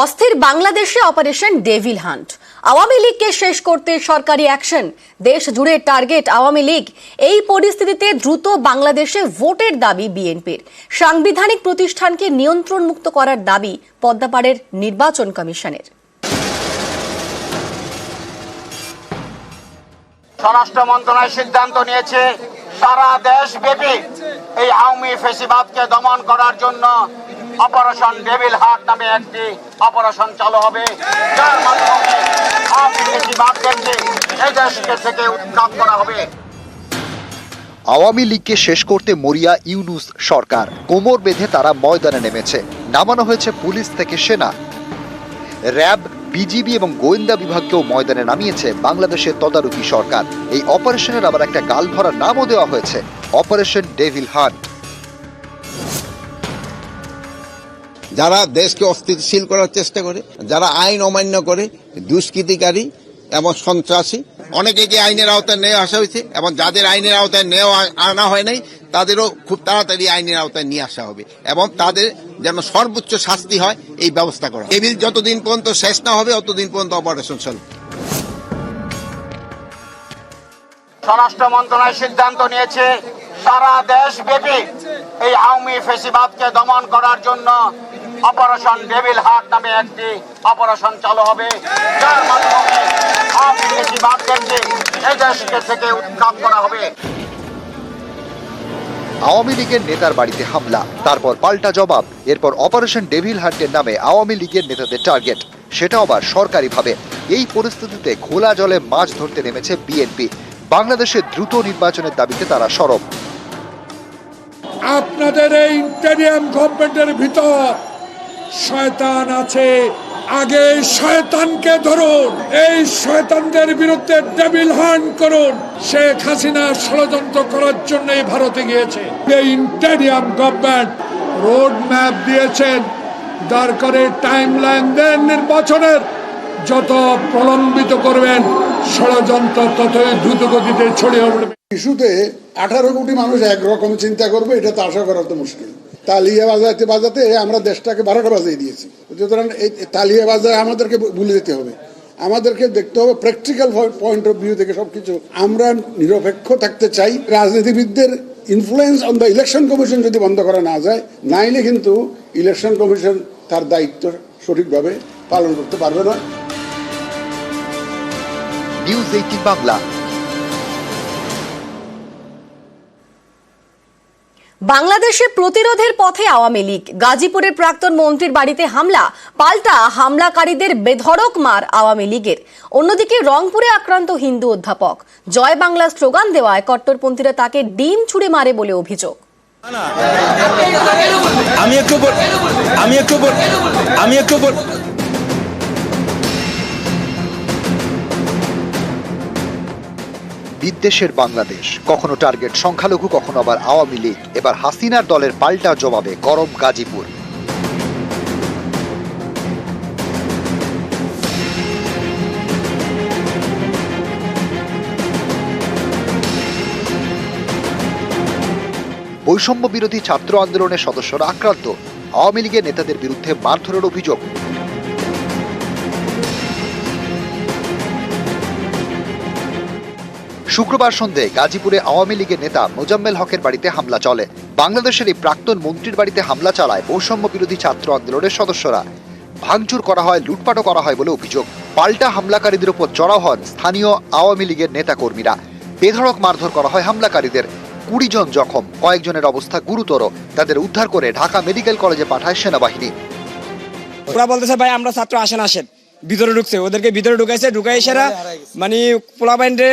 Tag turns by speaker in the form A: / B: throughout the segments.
A: অস্থির বাংলাদেশে operation devil hunt. Awami লীগকে শেষ করতে সরকারি অ্যাকশন। দেশ জুড়ে টার্গেট আওয়ামী লীগ। এই পরিস্থিতিতে দ্রুত বাংলাদেশে ভোটের দাবি বিএনপির। সাংবিধানিক প্রতিষ্ঠানকে নিয়ন্ত্রণ মুক্ত করার দাবি পদ্মাপাড়ের নির্বাচন কমিশনের।
B: স্বরাষ্ট্র মন্ত্রণালয় সিদ্ধান্ত নিয়েছে, সারা দেশ ব্যাপী এই আওয়ামী ফেসিবাদকে দমন করার জন্য অপারেশন ডেভিল হার্ট নামে একটি অপারেশন চালু হবে। যার মাধ্যমে ফেসিবাদদেরকে এই দেশকে থেকে উৎখাত করা হবে।
C: আওয়ামী লীগকে শেষ করতে মরিয়া ইউনুস সরকার। কোমর বেঁধে তারা ময়দানে নেমেছে। নামানো হয়েছে পুলিশ থেকে সেনা। র্যাব, বিজিবি এবং গোয়েন্দা বিভাগকেও ময়দানে নামিয়েছে বাংলাদেশের তদারকি সরকার। এই অপারেশনের আবার একটা গাল ভরা নামও দেওয়া হয়েছে। অপারেশন ডেভিল হান্ট
D: যারা দেশকে অস্থিতিশীল করার চেষ্টা করে, যারা আইন অমান্য করে, দুষ্কৃতিকারী এবং সন্ত্রাসী অনেকেকে আইনের আওতায় নিয়ে আসা হয়েছে এবং যাদের আইনের আওতায় নেওয়া আনা হয় নাই, তাদেরও খুব তাড়াতাড়ি আইনের আওতায় নিয়ে আসা হবে এবং তাদের যেন সর্বোচ্চ শাস্তি হয়, এই ব্যবস্থা করা টেবিল যতদিন পর্যন্ত শেষ না হবে ততদিন পর্যন্ত অপারেশন চলবে।
B: স্বরাষ্ট্র মন্ত্রণালয় সিদ্ধান্ত নিয়েছে, সারা দেশ ব্যাপী এই আওয়ামী ফেসিবাদকে দমন করার জন্য অপারেশন ডেভিল হার্ট নামে একটি অপারেশন চালু হবে। যার মাধ্যমে আওয়ামী ফেসিবাদদেরকে এই দেশকে থেকে উৎখাত করা হবে।
C: আওয়ামী লীগের নেতার বাড়িতে হামলা তারপর পাল্টা জবাব এরপর অপারেশন ডেভিল হান্টের নামে আওয়ামী লীগের নেতাদের টার্গেট। সেটা আবার সরকারিভাবে। এই পরিস্থিতিতে খোলা জলে মাছ ধরতে নেমেছে বিএনপি। বাংলাদেশে দ্রুত নির্বাচনের দাবিতে তারা সরব।
E: আপনাদের এই ইন্টেরিয়াম গভর্নমেন্টের ভিতর শয়তান আছে। আগে শয়তানকে ধরুন। এই শয়তানদের বিরুদ্ধে ডেবিল হান্ট করুন। শেখ হাসিনা ষড়যন্ত্র করার জন্যই ভারতে গিয়েছে। এই ইন্টেরিয়াম গভর্নমেন্ট রোড ম্যাপ দিয়েছেন। দরকারে টাইম লাইন দেন নির্বাচনের। যত প্রলম্বিত করবেন, ষড়যন্ত্র ততই দ্রুত গতিতে ছড়িয়ে পড়বে
F: ইস্যুতে আঠারো কোটি মানুষ একরকম চিন্তা করবে, এটা তো আশা করা তো মুশকিল। তালিয়া বাজাতে বাজাতে আমরা দেশটাকে বারোটা বাজিয়ে দিয়েছি। সুতরাং এই তালিয়া বাজায় আমাদেরকে ভুলে যেতে হবে। আমাদেরকে দেখতে হবে প্র্যাকটিক্যাল পয়েন্ট অফ ভিউ থেকে সবকিছু। আমরা নিরপেক্ষ থাকতে চাই। রাজনীতিবিদদের influence on the election commission যদি বন্ধ করা না যায়, নাইলে কিন্তু ইলেকশন কমিশন তার দায়িত্ব সঠিকভাবে পালন করতে পারবে না।
C: নিউজ এইটিন বাংলা
A: বাংলাদেশে প্রতিরোধের পথে আওয়ামী লীগ। গাজীপুরের প্রাক্তন মন্ত্রীর বাড়িতে হামলা, পাল্টা হামলাকারীদের বেধড়ক মার আওয়ামী লীগের। অন্যদিকে রংপুরে আক্রান্ত হিন্দু অধ্যাপক। জয় বাংলা স্লোগান দেওয়ায় কট্টরপন্থীরা তাকে ডিম ছুড়ে মারে বলে অভিযোগ।
G: আমি একটু আমি একটু আমি একটু
C: বিদ্বেষের বাংলাদেশ। কখনো টার্গেট সংখ্যালঘু, কখনো আবার আওয়ামী লীগ। এবার হাসিনার দলের পাল্টা জবাবে গরম গাজীপুর। বৈষম্য বিরোধী ছাত্র আন্দোলনের সদস্যরা আক্রান্ত। আওয়ামী লীগের নেতাদের বিরুদ্ধে মারধরের অভিযোগ। শুক্রবার সন্ধে গাজীপুরে আওয়ামী লীগের নেতা মোজাম্মেল হকের বাড়িতে হামলা চলে। বাংলাদেশের এই প্রাক্তন মন্ত্রীর বাড়িতে হামলা চালায় বৈষম্য বিরোধী ছাত্র আন্দোলনের সদস্যরা। ভাঙচুর করা হয়, লুটপাটও করা হয় বলে অভিযোগ। পাল্টা হামলাকারীদের উপর চড়াও হন স্থানীয় আওয়ামী লীগের নেতাকর্মীরা। বেধড়ক মারধর করা হয় হামলাকারীদের। কুড়ি জন জখম, কয়েকজনের অবস্থা গুরুতর। তাদের উদ্ধার করে ঢাকা মেডিকেল কলেজে পাঠায় সেনাবাহিনী।
H: ওরা বলতেছে, ভাই, আমরা ছাত্র আসেন আসেন। ভিতরে ঢুকছে ওদেরকে ভিতরে ঢুকাইছে ঢুকাই সেরা মানে পোলাবাইন্ডে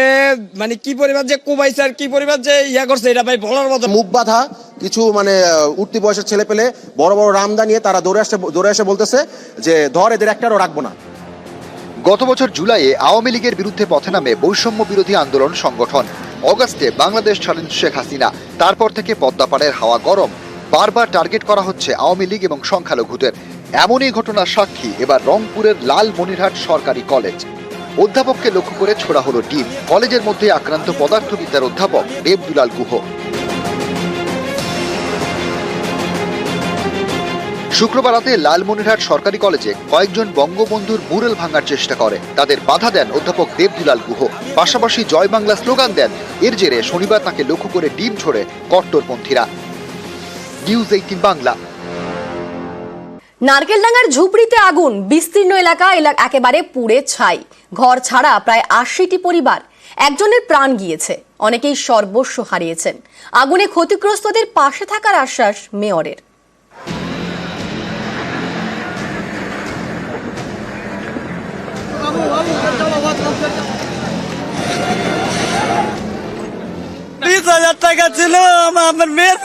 H: মানে কি পরিবার যে কোবাইছে আর কি পরিবার যে ইয়া করছে এটা ভাই বলার মতো
I: মুখ বাঁধা কিছু মানে উঠতি বয়সের ছেলে পেলে বড় বড় রামদা নিয়ে তারা দৌড়ে আসে দৌড়ে এসে বলতেছে যে ধর এদের একটারও রাখব না।
C: গত বছর জুলাইয়ে আওয়ামী লীগের বিরুদ্ধে পথে নামে বৈষম্য বিরোধী আন্দোলন সংগঠন। অগাস্টে বাংলাদেশ ছাড়েন শেখ হাসিনা। তারপর থেকে পদ্মাপাড়ের হাওয়া গরম। বারবার টার্গেট করা হচ্ছে আওয়ামী লীগ এবং সংখ্যালঘুদের। এমনই ঘটনার সাক্ষী এবার রংপুরের লাল মনিরহাট সরকারি কলেজ। অধ্যাপককে লক্ষ্য করে ছোড়া হলো ডিম। কলেজের মধ্যে আক্রান্ত পদার্থবিদ্যার অধ্যাপক দেবদুলাল গুহ। শুক্রবার রাতে লালমনিরহাট সরকারি কলেজে কয়েকজন বঙ্গবন্ধুর মুরাল ভাঙার চেষ্টা করে। তাদের বাধা দেন অধ্যাপক দেবদুলাল গুহ। পাশাপাশি জয় বাংলা স্লোগান দেন, এর জেরে শনিবার তাকে লক্ষ্য করে ডিম ছোড়ে কট্টরপন্থীরা। News eighteen Bangla.
A: নারকেলডাঙ্গার ঝুপড়িতে আগুন বিস্তীর্ণ এলাকা এলা- একেবারে পুড়ে ছাই ঘর ছাড়া প্রায় আশিটি পরিবার একজনের প্রাণ গিয়েছে অনেকেই সর্বস্ব হারিয়েছেন আগুনে ক্ষতিগ্রস্তদের পাশে থাকার আশ্বাস মেয়রের
H: তিরিশ হাজার টাকা ছিল, আমার মেয়ের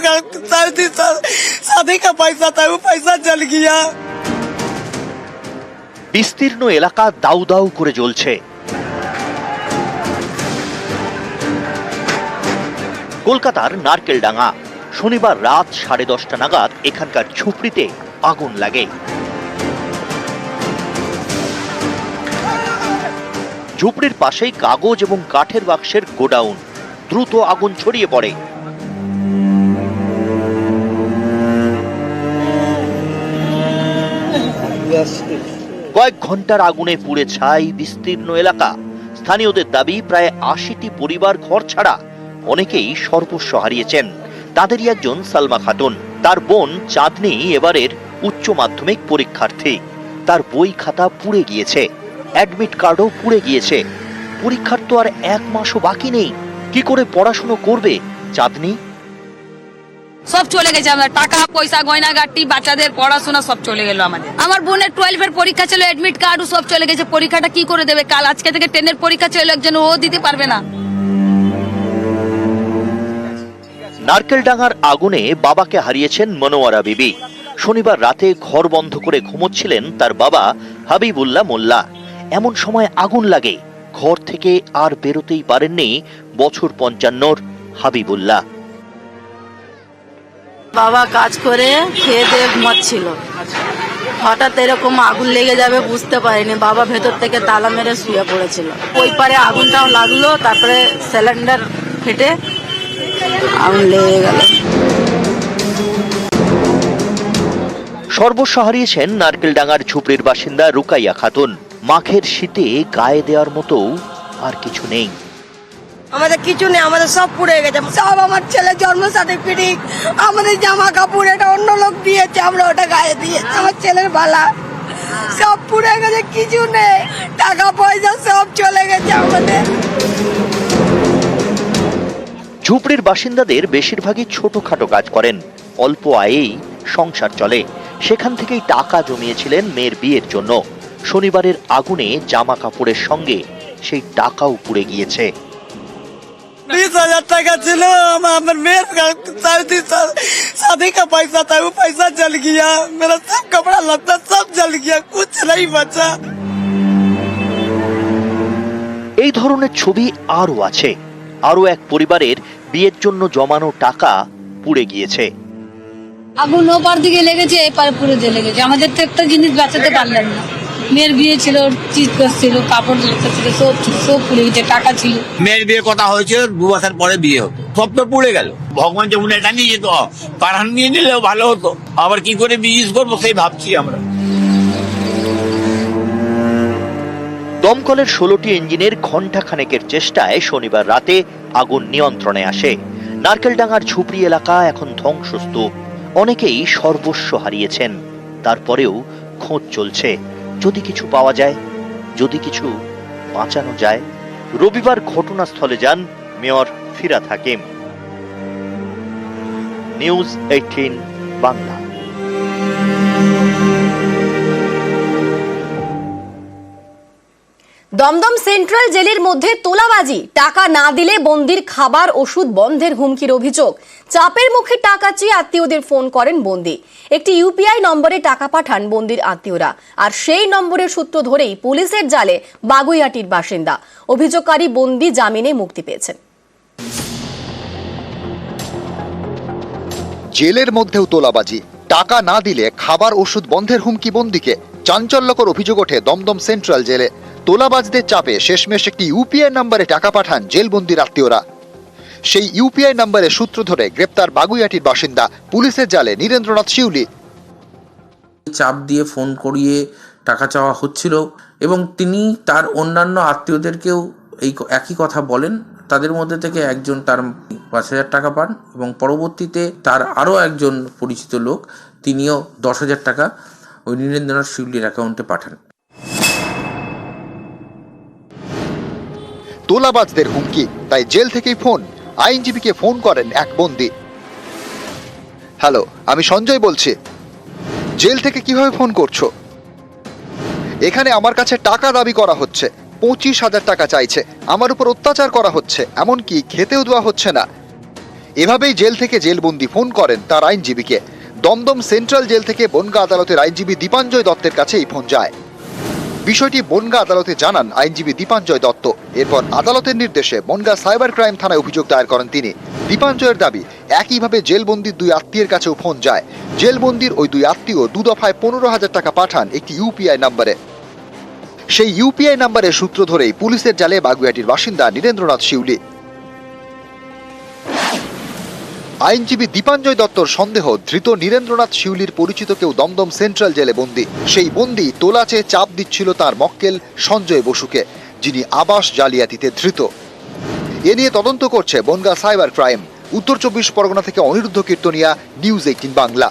H: পয়সা তাই পয়সা চল গিয়া।
J: বিস্তীর্ণ এলাকা দাউ দাউ করে জ্বলছে। কলকাতার নারকেলডাঙ্গা। শনিবার রাত সাড়ে দশটা নাগাদ এখানকার ঝুপড়িতে আগুন লাগে। ঝুপড়ির পাশেই কাগজ এবং কাঠের বাক্সের গোডাউন। দ্রুত আগুন ছড়িয়ে পড়ে। কয়েক ঘণ্টার আগুনে পুড়ে ছাই বিস্তীর্ণ এলাকা। স্থানীয়দের দাবি, প্রায় আশিটি পরিবার ঘর ছাড়া অনেকেই সর্বস্ব হারিয়েছেন। তাদেরই একজন সালমা খাতুন। তার বোন চাঁদনি এবারের উচ্চ মাধ্যমিক পরীক্ষার্থী। তার বই খাতা পুড়ে গিয়েছে। অ্যাডমিট কার্ডও পুড়ে গিয়েছে। পরীক্ষার তো আর এক মাসও বাকি নেই। কি করে পড়াশুনো করবে চাঁদনি?
K: সব চলে গেছে আমাদের টাকা পয়সা গয়না গাটি বাচ্চাদের পড়াশোনা সব চলে গেল আমাদের। আমার বোনের টুয়েলভের পরীক্ষা ছিল এডমিট কার্ডও সব চলে গেছে পরীক্ষাটা কি করে দেবে? কাল আজকে থেকে টেনের পরীক্ষা ছিল একজন ও দিতে পারবে না।
J: নারকেল নারকেলডাঙ্গার আগুনে বাবাকে হারিয়েছেন মনোয়ারা বিবি। শনিবার রাতে ঘর বন্ধ করে ঘুমোচ্ছিলেন তার বাবা হাবিবুল্লাহ মোল্লা। এমন সময় আগুন লাগে। ঘর থেকে আর বেরোতেই পারেননি বছর পঞ্চান্নর হাবিবুল্লাহ।
K: বাবা কাজ করে খেয়ে দিয়ে ঘুমাচ্ছিল। হঠাৎ এরকম আগুন লেগে যাবে বুঝতে পারিনি। বাবা ভেতর থেকে তালা মেরে শুয়ে পড়েছিল। ওই পারে আগুনটাও লাগল তারপরে সিলিন্ডার ফেটে আগুন লেগে গেল।
J: সর্বস্ব হারিয়েছেন নারকেলডাঙ্গার ঝুপড়ির বাসিন্দা রুকাইয়া খাতুন। মাখের শীতে গায়ে দেওয়ার মতো আর কিছু নেই।
K: আমাদের কিছু নেই আমাদের সব পুড়ে গেছে। সব আমার ছেলে জন্ম সার্টিফিকেট আমাদের জামা কাপড় এটা অন্য লোক দিয়েছে আমরা ওটা গায়ে দিয়েছি আমার ছেলের বালা। সব পুড়ে গেছে কিছু নেই। টাকা পয়সা সব চলে গেছে আমাদের।
J: ঝুপড়ির বাসিন্দাদের বেশিরভাগই ছোটখাটো কাজ করেন। অল্প আয়েই সংসার চলে। সেখান থেকেই টাকা জমিয়েছিলেন মেয়ের বিয়ের জন্য। শনিবারের আগুনে জামা কাপড়ের সঙ্গে সেই টাকাও পুড়ে গিয়েছে
H: बीस हजार टका ছিল আমার আমার मेयर शादी शादी का पैसा था वो पैसा चल गया मेरा सब कपड़ा लत्ता सब जल गया कुछ नहीं बचा
J: এই ধরনের ছবি আরও আছে আরও এক পরিবারের বিয়ের জন্য জমানো টাকা পুড়ে গিয়েছে
K: আগুন ওপার দিকে লেগেছে এপারে পুরো জ্বলে গেছে আমাদের তো একটা জিনিস বাঁচাতে পারলেন না মেয়ের বিয়ে ছিল ওর চিজ ছিল কাপড় ছিল সব ছিল, সব পুড়ে গেছে টাকা ছিল।
G: মেয়ের বিয়ে কথা হয়েছিল দু বছর পরে বিয়ে হতো। সব তো পুড়ে গেল। ভগবান যেমন এটা নিয়ে যেত কারণ নিয়ে নিলেও ভালো হতো। আবার কি করে বিজনেস করব সেই ভাবছি আমরা।
J: দমকলের ষোলোটি ইঞ্জিনের ঘণ্টা খানেকের চেষ্টায় শনিবার রাতে আগুন নিয়ন্ত্রণে আসে। নারকেলডাঙ্গার ঝুপড়ি এলাকা এখন ধ্বংসস্তূপ। অনেকেই সর্বস্ব হারিয়েছেন। তারপরেও খোঁজ চলছে। যদি কিছু পাওয়া যায়, যদি কিছু বাঁচানো যায়, রবিবার ঘটনাস্থলে যান mayor Firhad Hakim. News eighteen Bangla.
A: Dumdum central জেলের মধ্যে তোলাবাজি, টাকা না দিলে বন্দির খাবার, ওষুধ বন্ধের হুমকির অভিযোগ। চাপের মুখে টাকা চেয়ে আত্মীয়দের ফোন করেন বন্দি। একটি ইউপিআই নম্বরে টাকা পাঠান বন্দির আত্মীয়রা। আর সেই নম্বরের সূত্র ধরেই পুলিশের জালে বাগুইয়াটির বাসিন্দা। অভিযোগকারী বন্দি জামিনে মুক্তি পেয়েছেন।
C: জেলের মধ্যেও তোলাবাজি, টাকা না দিলে খাবার, ওষুধ বন্ধের হুমকি বন্দিকে। চাঞ্চল্যকর অভিযোগ ওঠে দমদম সেন্ট্রাল জেলে। তোলাবাজদের চাপে শেষমেশ একটি ইউপিআই নম্বরে টাকা পাঠান জেলবন্দির আত্মীয়রা। সেই ইউপিআই নম্বরের সূত্র ধরে গ্রেপ্তার বাগুইয়াটির বাসিন্দা পুলিশের জালে নীরেন্দ্রনাথ শিউলি।
L: চাপ দিয়ে ফোন করিয়ে টাকা চাওয়া হচ্ছিল এবং তিনি তার অন্যান্য আত্মীয়দেরকেও এই একই কথা বলেন। তাদের মধ্যে থেকে একজন তার পাঁচ হাজার টাকা পান এবং পরবর্তীতে তার আরও একজন পরিচিত লোক, তিনিও দশ হাজার টাকা ওই নীরেন্দ্রনাথ শিউলির অ্যাকাউন্টে পাঠান।
C: তোলাবাজদের হুমকি। তাই জেল থেকেই ফোন। আইনজীবীকে ফোন করেন এক বন্দি। হ্যালো, আমি সঞ্জয় বলছি। জেল থেকে কীভাবে ফোন করছ? এখানে আমার কাছে টাকা দাবি করা হচ্ছে। পঁচিশ হাজার টাকা চাইছে। আমার উপর অত্যাচার করা হচ্ছে। এমনকি খেতেও দেওয়া হচ্ছে না। এভাবেই জেল থেকে জেলবন্দি ফোন করেন তার আইনজীবীকে। দমদম সেন্ট্রাল জেল থেকে বনগা আদালতের আইনজীবী দীপাঞ্জয় দত্তের কাছে এই ফোন যায়। বিষয়টি বনগা আদালতে জানান আইনজীবী দীপাঞ্জয় দত্ত। এরপর আদালতের নির্দেশে বনগা সাইবার ক্রাইম থানায় অভিযোগ দায়ের করেন তিনি। দীপাঞ্জয়ের দাবি, একইভাবে জেলবন্দির দুই আত্মীয়ের কাছেও ফোন যায়। জেলবন্দির ওই দুই আত্মীয় দুদফায় পনেরো হাজার টাকা পাঠান একটি ইউপিআই নাম্বারে। সেই ইউপিআই নাম্বারের সূত্র ধরেই পুলিশের জালে বাগুয়াটির বাসিন্দা নীরেন্দ্রনাথ শিউলি। আইনজীবী দীপাঞ্জয় দত্তর সন্দেহ ধৃত নীরেন্দ্রনাথ শিউলির পরিচিত কেউ দমদম সেন্ট্রাল জেলে বন্দি। সেই বন্দি তোলা চেয়ে চাপ দিচ্ছিল তার মক্কেল সঞ্জয় বসুকে, যিনি আবাস জালিয়াতিতে ধৃত। এ নিয়ে তদন্ত করছে বনগা সাইবার ক্রাইম। উত্তর চব্বিশ পরগনা থেকে অনিরুদ্ধ কীর্তনিয়া, নিউজ এইটিন বাংলা।